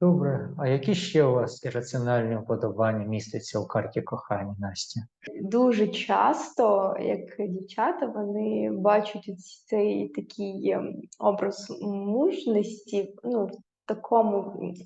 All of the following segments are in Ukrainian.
Добре. А які ще у вас ірраціональні вподобання містяться у карті кохання, Настя? Дуже часто, як дівчата, вони бачать цей такий ем, образ мужності, ну, в такому,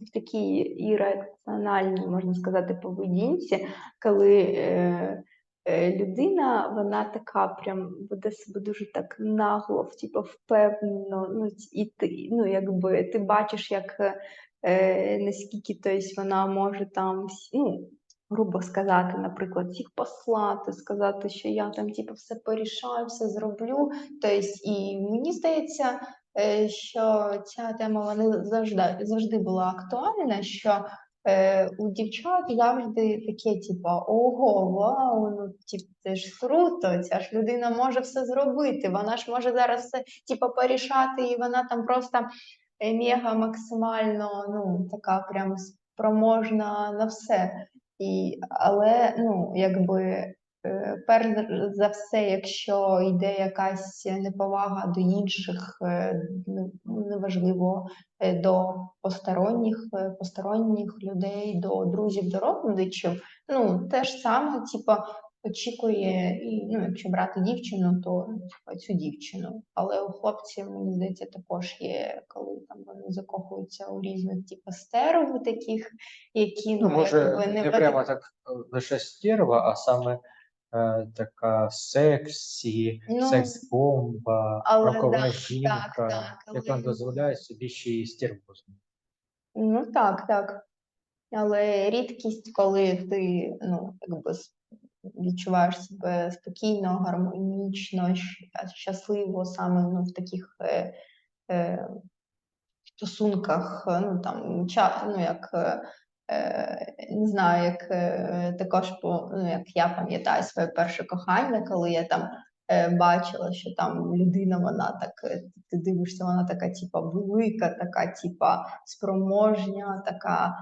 в такій ірраціональній, можна сказати, поведінці, коли е, е, людина, вона така прям веде себе дуже так нагло, типу, впевнено, ну, і ти, ну, якби ти бачиш, як е, наскільки тобто, вона може там, ну, грубо сказати, наприклад, всіх послати, сказати, що я там типу, все порішаю, все зроблю. Тобто, і мені здається, е, що ця тема вона завжди, завжди була актуальна, що е, у дівчат завжди таке, типу, ого, вау, ну типу, це ж круто, ця ж людина може все зробити, вона ж може зараз все типу, порішати, і вона там просто е, мега максимально, ну, така прям спроможна на все. І, але ну, якби е, перш за все, якщо йде якась неповага до інших, е, ну, неважливо, е, до посторонніх, посторонніх людей, до друзів, до родичів, ну те ж саме, типа, очікує, і ну, якщо брати дівчину, то ну, цю дівчину. Але у хлопців, мені здається, також є, коли там вони закохуються у різних типу стерв таких, які Ну, може, якби, не потрібні. прямо так е, лише стерва, а саме е, така сексі, Ну, секс-бомба, рокова так, жінка, так, так, яка але- дозволяє собі ще й стервозу. Ну так, так. Але рідкість, коли ти ну, якби відчуваєш себе спокійно, гармонічно, щасливо саме ну, в таких е, е, стосунках, е, ну там ча, ну, як е, е, не знаю, як е, також по ну, як я пам'ятаю своє перше кохання, коли я там е, бачила, що там людина, вона так, ти дивишся, вона така, типа, велика, така, типа, спроможня, така,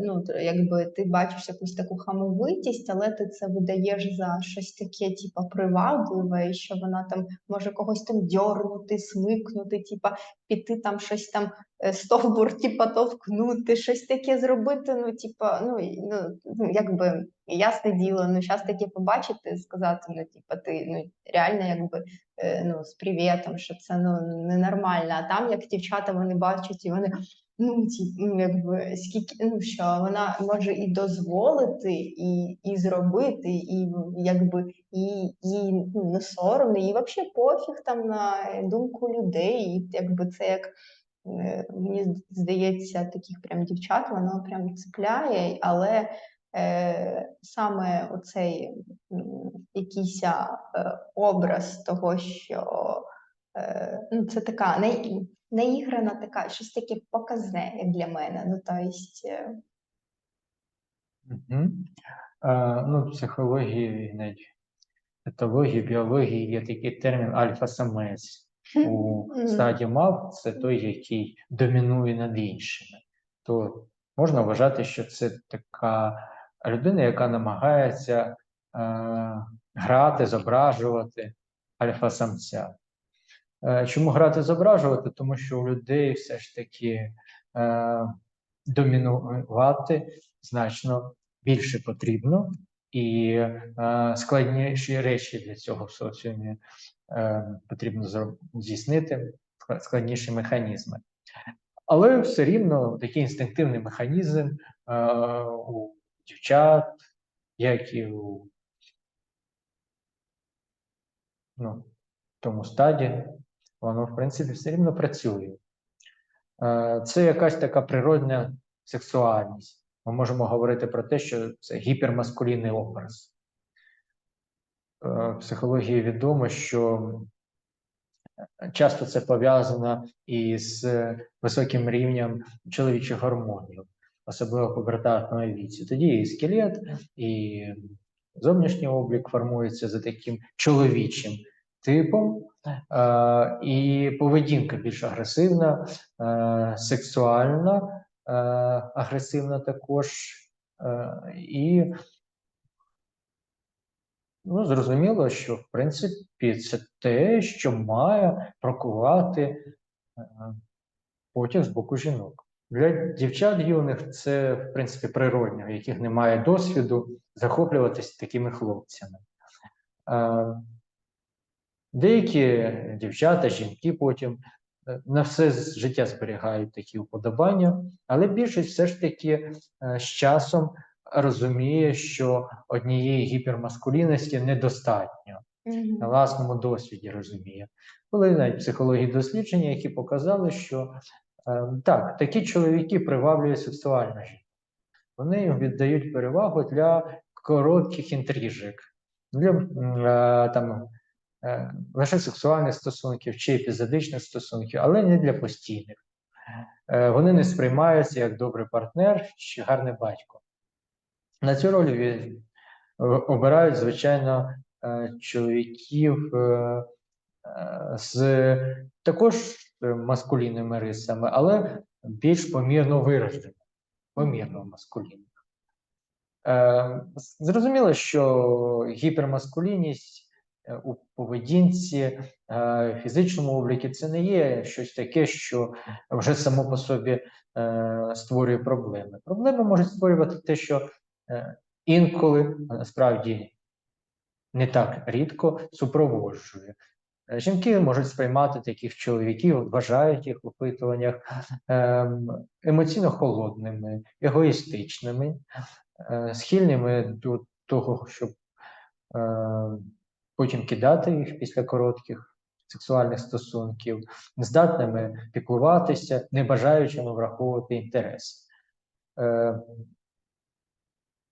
ну, якби ти бачиш якусь таку хамовитість, але ти це видаєш за щось таке, типа, привабливе, що вона там може когось там дьорнути, смикнути, типа, піти там щось там е, стовбур, типа, товкнути, щось таке зробити, ну, типа, ну, ну, ну, якби ясне діло, ну, зараз таке побачити, сказати, ну, типа, ти ну, реально, якби, е, ну, з привітом, що це ну, ненормально. А там, як дівчата, вони бачать, і вони, ну, ті, ну, якби, скільки, ну, що вона може і дозволити, і, і зробити, і, якби, і, і ну, не соромно, і взагалі пофіг там на думку людей, і, якби, це як Е, Мені здається, таких прям дівчат воно прям цепляє, але е, саме оцей якийсь е, образ того, що е, ну, це така не, наіграна така, щось таке показне, як для мене. Ну, то есть, Угу. Е, ну, в психології, навіть етології, біології є такий термін альфа-самець. У стаді мав це той, який домінує над іншими. То можна вважати, що це така людина, яка намагається е, грати, зображувати альфа-самця. Е, чому грати зображувати? Тому що у людей все ж таки е, домінувати значно більше потрібно, і е, складніші речі для цього в соціумі потрібно здійснити, складніші механізми. Але все рівно такий інстинктивний механізм у дівчат, як і у ну, тому стаді, воно, в принципі, все рівно працює. Е, Це якась така природна сексуальність. Ми можемо говорити про те, що це гіпермаскулінний образ. Е, В психології відомо, що часто це пов'язано із високим рівнем чоловічих гормонів, особливо пубертатному віці. Тоді і скелет, і зовнішній облік формується за таким чоловічим типом, і поведінка більш агресивна, е, сексуальна, е, агресивна також. Е, і ну, зрозуміло, що в принципі це те, що має прокувати е, потяг з боку жінок. Для дівчат юних це, в принципі, природньо, в яких немає досвіду захоплюватись такими хлопцями. Деякі дівчата, жінки потім е, на все життя зберігають такі уподобання, але більшість все ж таки е, з часом розуміє, що однієї гіпермаскулінності недостатньо на власному досвіді розуміє. Були навіть психології дослідження, які показали, що е, так, такі чоловіки приваблюють сексуально жінку. Вони їм віддають перевагу для коротких інтрижок, для е, там, лише сексуальних стосунків чи епізодичних стосунків, але не для постійних. Е, вони не сприймаються як добрий партнер чи гарний батько. На цю роль е, обирають, звичайно, е, чоловіків е, е, з також е, маскулінними рисами, але більш помірно вираженими, помірно маскулінних. Е, Зрозуміло, що гіпермаскулінність е, у поведінці, е, фізичному обліку це не є щось таке, що вже само по собі е, створює проблеми. Проблеми можуть створювати те, що е, інколи, насправді не так рідко, супроводжує. Е, Жінки можуть сприймати таких чоловіків, вважають їх в опитуваннях ем, емоційно холодними, егоїстичними, е, схильними до того, щоб е, потім кидати їх після коротких сексуальних стосунків, здатними піклуватися, не бажаючими враховувати інтереси. Е,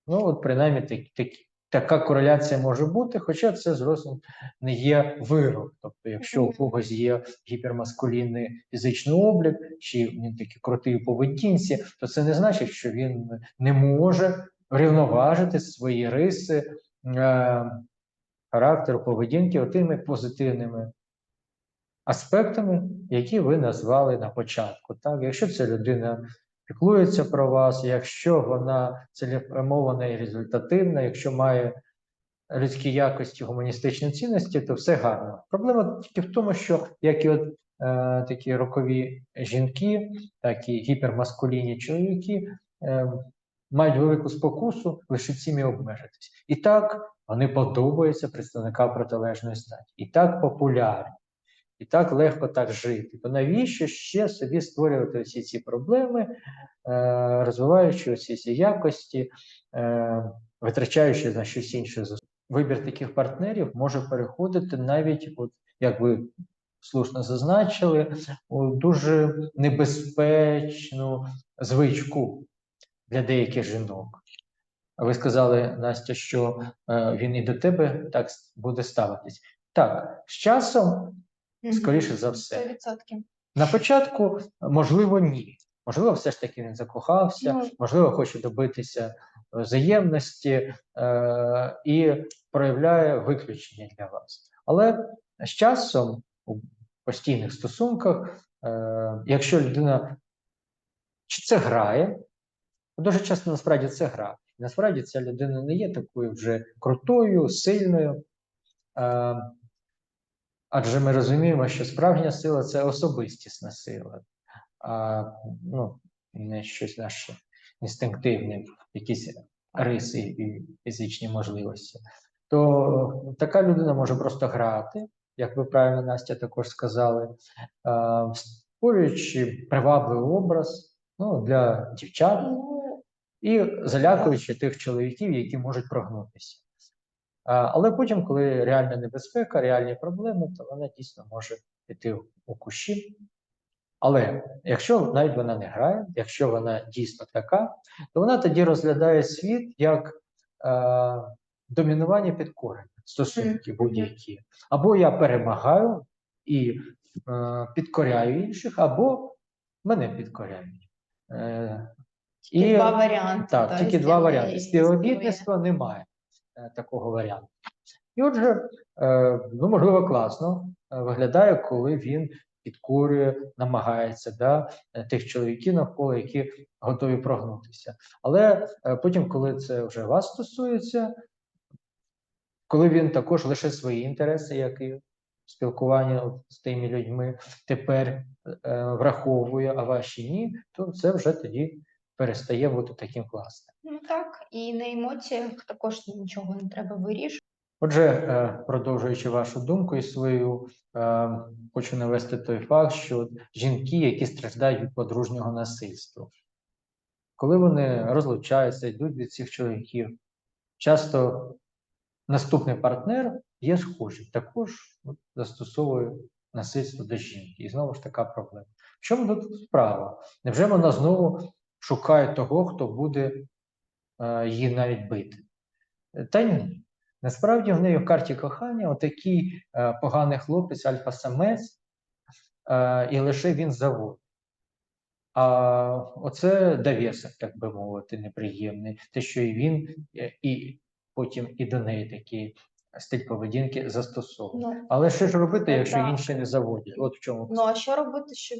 Ну, от принаймні так, так, така кореляція може бути, хоча це зовсім не є вирок. Тобто, якщо у когось є гіпермаскулінний фізичний облік, чи він такий крутий у поведінці, то це не значить, що він не може врівноважити свої риси е, характеру поведінки тими позитивними аспектами, які ви назвали на початку. Так, якщо ця людина піклується про вас, якщо вона цілеспрямована і результативна, якщо має людські якості, гуманістичні цінності, то все гарно. Проблема тільки в тому, що як і от е, такі рокові жінки, так і гіпермаскулінні чоловіки е, мають велику спокусу лише цим і обмежитись. І так вони подобаються представникам протилежної статі, і так популярні. І так легко так жити. То навіщо ще собі створювати всі ці проблеми, е, розвиваючи всі ці якості, е, витрачаючи на щось інше? Вибір таких партнерів може переходити навіть, от, як ви слушно зазначили, у дуже небезпечну звичку для деяких жінок. Ви сказали, Настя, що е, він і до тебе так буде ставитись. Так, з часом Скоріше за все. 100%. На початку, можливо, ні. Можливо, все ж таки він закохався, Ну. можливо, хоче добитися взаємності е- і проявляє виключення для вас. Але з часом у постійних стосунках, е- якщо людина чи це грає, дуже часто насправді це гра. Насправді ця людина не є такою вже крутою, сильною. Е- Адже ми розуміємо, що справжня сила це особистісна сила, а ну, не щось наше інстинктивне, якісь риси і фізичні можливості. То така людина може просто грати, як ви правильно Настя також сказали, створюючи привабливий образ ну, для дівчат Ну, і залякуючи тих чоловіків, які можуть прогнутися. Але потім, коли реальна небезпека, реальні проблеми, то вона дійсно може піти у кущі. Але якщо навіть вона не грає, якщо вона дійсно така, то вона тоді розглядає світ як е, домінування підкорення, стосунки будь-які. Або я перемагаю і е, підкоряю інших, або мене підкоряють. Е, тільки два варіанти. так, то тільки два варіанти. Співробітництва немає е, такого варіанту. І отже, е, ну можливо, класно е, виглядає, коли він підкорює, намагається да, тих чоловіків навколо, які готові прогнутися. Але е, потім, коли це вже вас стосується, коли він також лише свої інтереси, як і спілкування от з тими людьми тепер е, враховує, а ваші ні, то це вже тоді перестає бути таким класним. Ну так, і на емоціях також нічого не треба вирішувати. Отже, е, продовжуючи вашу думку і свою, е, хочу навести той факт, що жінки, які страждають від подружнього насильства, коли вони розлучаються, йдуть від цих чоловіків, часто наступний партнер є схожий, також застосовує насильство до жінки. І знову ж така проблема. В чому тут справа? Невже вона знову шукає того, хто буде е, її навіть бити? Та ні. Насправді в неї в карті кохання отакий е, поганий хлопець, альфа-самець, е, і лише він заводить. А оце довісок, так би мовити, неприємний. Те, що і він, і потім і до неї такий стиль поведінки застосовує. Ну, Але що ж робити, якщо так. інші не заводять? От в чому Ну а що робити, щоб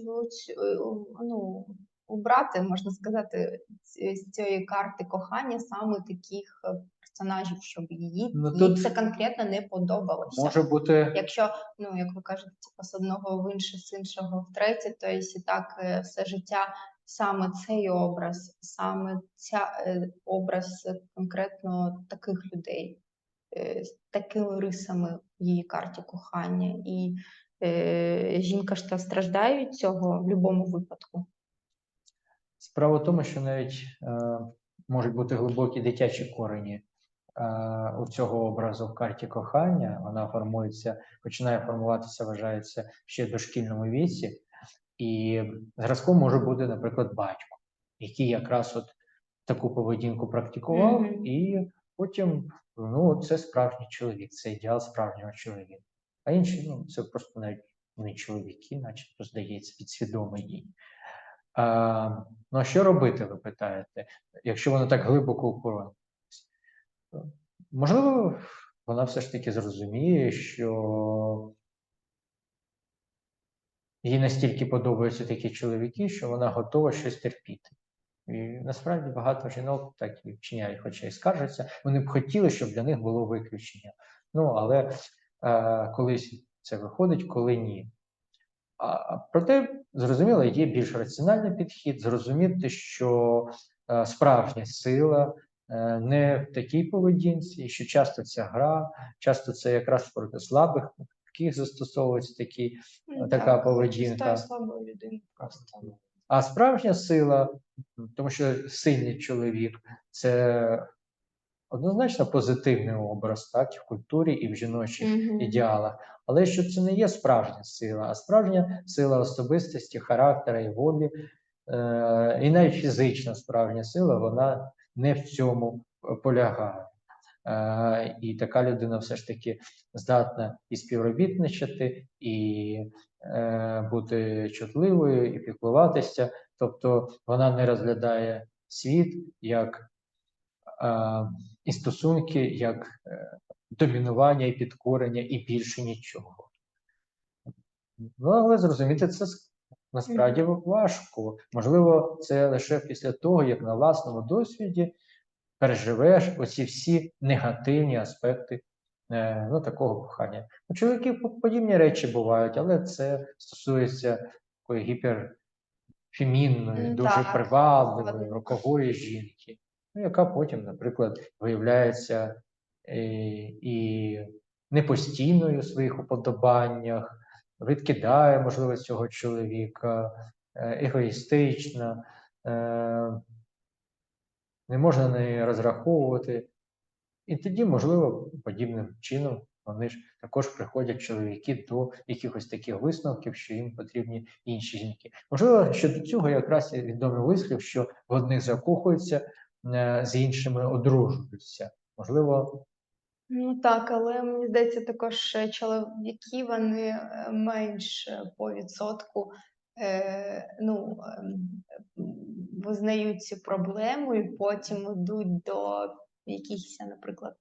ну, убрати, можна сказати, з цієї карти кохання саме таких е, персонажів, щоб її Ну, їй тут це конкретно не подобалося. може бути Якщо, ну як ви кажете, типу, з одного в інше, з іншого в третє, то і так е, все життя саме цей образ, саме ця е, образ конкретно таких людей, е, з такими рисами в її карті кохання. І е, жінка ж та страждає від цього в будь-якому випадку. Справа в тому, що навіть е, можуть бути глибокі дитячі корені е, у цього образу в карті кохання. Вона формується, починає формуватися, вважається ще в дошкільному віці, і зразком може бути, наприклад, батько, який якраз от таку поведінку практикував, Мгм. і потім ну, це справжній чоловік, це ідеал справжнього чоловіка. А інші, ну, це просто навіть не чоловіки, начебто, здається, підсвідомий їй. Ну, а що робити, ви питаєте, якщо вона так глибоко укорона? Можливо, вона все ж таки зрозуміє, що їй настільки подобаються такі чоловіки, що вона готова щось терпіти. І насправді багато жінок так і вчиняють, хоча й скаржаться. Вони б хотіли, щоб для них було виключення. Ну, але е, колись це виходить, коли ні. А, проте, зрозуміло, є більш раціональний підхід, зрозуміти, що е, справжня сила е, не в такій поведінці, і що часто ця гра, часто це якраз проти слабих, яких застосовується такі Ну, така так, поведінка. чиста слабої людини просто. А справжня сила, тому що сильний чоловік це однозначно позитивний образ, так, і в культурі, і в жіночих Мгм. ідеалах. Але що це не є справжня сила, а справжня сила особистості, характера і волі, е, і навіть фізична справжня сила, вона не в цьому е, полягає. Е, і така людина все ж таки здатна і співробітничати, і е, бути чутливою, і піклуватися. Тобто вона не розглядає світ як е, і стосунки, як е, домінування і підкорення, і більше нічого. Ну, але зрозуміти це насправді важко. Можливо, це лише після того, як на власному досвіді переживеш оці всі негативні аспекти е, ну, такого кохання. У чоловіків подібні речі бувають, але це стосується такої гіперфемінної, М, дуже привабливої, рокової жінки, ну, яка потім, наприклад, виявляється е, і непостійною у своїх уподобаннях, відкидає, можливо, цього чоловіка, е, егоїстична, е, не можна на неї розраховувати. І тоді, можливо, подібним чином вони ж також приходять чоловіки до якихось таких висновків, що їм потрібні інші жінки. Можливо, щодо цього якраз є відомий вислів, що в одних закохуються, з іншими одружуються. Можливо, Ну так, але мені здається, також е, чоловіки вони е, менш е, по відсотку е, ну, ем, визнають цю проблему і потім йдуть до якихось, наприклад,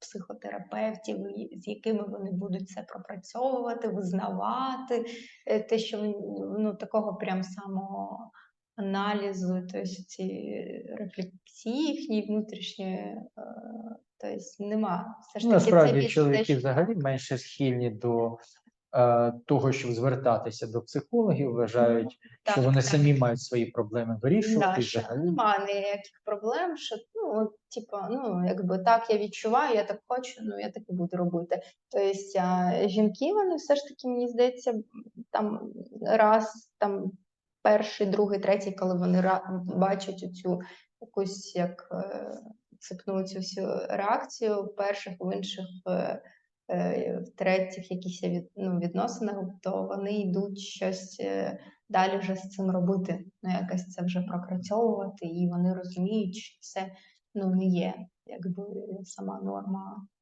психотерапевтів, з якими вони будуть це пропрацьовувати, визнавати е, те, що ну, такого прям самого аналізу, тобто ці рефлексії їхні внутрішні. е, Тобто нема. Все ж ну, таки насправді більш чоловіки те, що- взагалі менше схильні до е, того, щоб звертатися до психологів, вважають, що Так, вони так. самі мають свої проблеми вирішувати. Да, що взагалі. немає ніяких проблем, що ну, от, типа, ну, якби так я відчуваю, я так хочу, ну я так і буду робити. Тобто жінки, вони все ж таки, мені здається, там раз, там перший, другий, третій, коли вони бачать цю якусь як е, цепну цю всю реакцію в перших, в інших, е, е, в третіх якісь ну, відносинах, то вони йдуть щось. далі вже з цим робити, ну якось це вже пропрацьовувати, і вони розуміють, що це ну не є якби сама норма